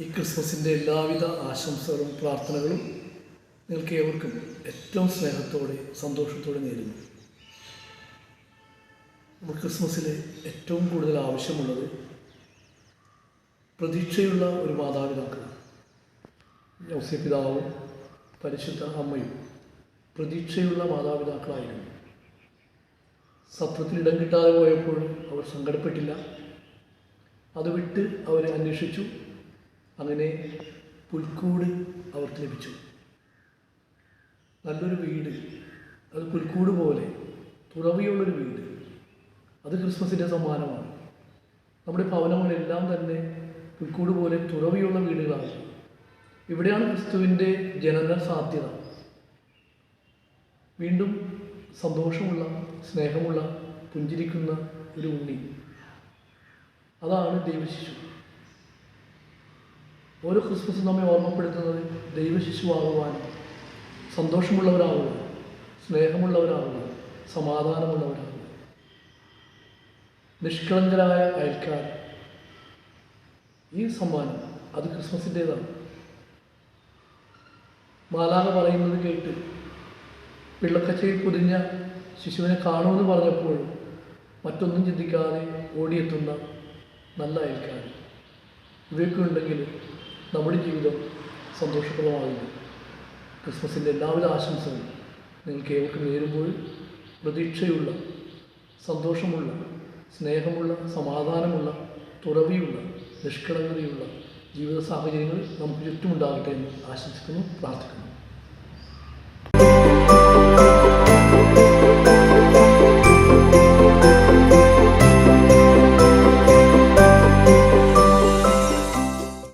ഈ ക്രിസ്മസിന്റെ എല്ലാവിധ ആശംസകളും പ്രാർത്ഥനകളും നിങ്ങൾക്ക് ഏവർക്കും ഏറ്റവും സ്നേഹത്തോടെ സന്തോഷത്തോടെ നേരുന്നു. നമ്മൾ ക്രിസ്മസിൽ ഏറ്റവും കൂടുതൽ ആവശ്യമുള്ളത് പ്രതീക്ഷയുള്ള ഒരു മാതാപിതാക്കളാണ്. ഔസ്യപിതാവും പരിശുദ്ധ അമ്മയും പ്രതീക്ഷയുള്ള മാതാപിതാക്കളായിരുന്നു. സത്രത്തിൽ ഇടം കിട്ടാതെ പോയപ്പോഴും അവർ സങ്കടപ്പെട്ടില്ല. അത് വിട്ട് അവർ അന്വേഷിച്ചു. അങ്ങനെ പുൽക്കൂട് അവർക്ക് ലഭിച്ചു. നല്ലൊരു വീട്. അത് പുൽക്കൂട് പോലെ തുറവിയുള്ളൊരു വീട്. അത് ക്രിസ്മസിന്റെ സമ്മാനമാണ്. നമ്മുടെ ഭവനങ്ങളെല്ലാം തന്നെ പുൽക്കൂട് പോലെ തുറവിയുള്ള വീടുകളാണ്. ഇവിടെയാണ് ക്രിസ്തുവിന്റെ ജനന സാധ്യത. വീണ്ടും സന്തോഷമുള്ള സ്നേഹമുള്ള പുഞ്ചിരിക്കുന്ന ഒരു ഉണ്ണി. അതാണ് ദൈവശിശു. ഓരോ ക്രിസ്മസും നമ്മെ ഓർമ്മപ്പെടുത്തുന്നത് ദൈവശിശുവാകുവാൻ സന്തോഷമുള്ളവരാകുക സ്നേഹമുള്ളവരാകുക സമാധാനമുള്ളവരാകുക നിഷ്കളങ്കരായ അയൽക്കാർ. ഈ സമ്മാനം അത് ക്രിസ്മസിന്റേതാണ്. മാലാക പറയുന്നത് കേട്ട് പിള്ളക്കച്ചയിൽ പൊതിഞ്ഞ ശിശുവിനെ കാണുമെന്ന് പറഞ്ഞപ്പോൾ മറ്റൊന്നും ചിന്തിക്കാതെ ഓടിയെത്തുന്ന നല്ല അയൽക്കാരൻ ഇവയൊക്കെ ഉണ്ടെങ്കിൽ നമ്മുടെ ജീവിതം സന്തോഷപ്രദമാകുന്നു. ക്രിസ്മസിന്റെ എല്ലാവിധ ആശംസകളും നിങ്ങൾക്ക് ഏവർക്കും നേരുമ്പോൾ പ്രതീക്ഷയുള്ള സന്തോഷമുള്ള സ്നേഹമുള്ള സമാധാനമുള്ള തുറവിയുള്ള നിഷ്കളങ്കതയുള്ള ജീവിത സാഹചര്യങ്ങൾ നമുക്ക് ചുറ്റുമുണ്ടാകട്ടെ എന്ന് ആശംസിക്കുന്നു പ്രാർത്ഥിക്കുന്നു.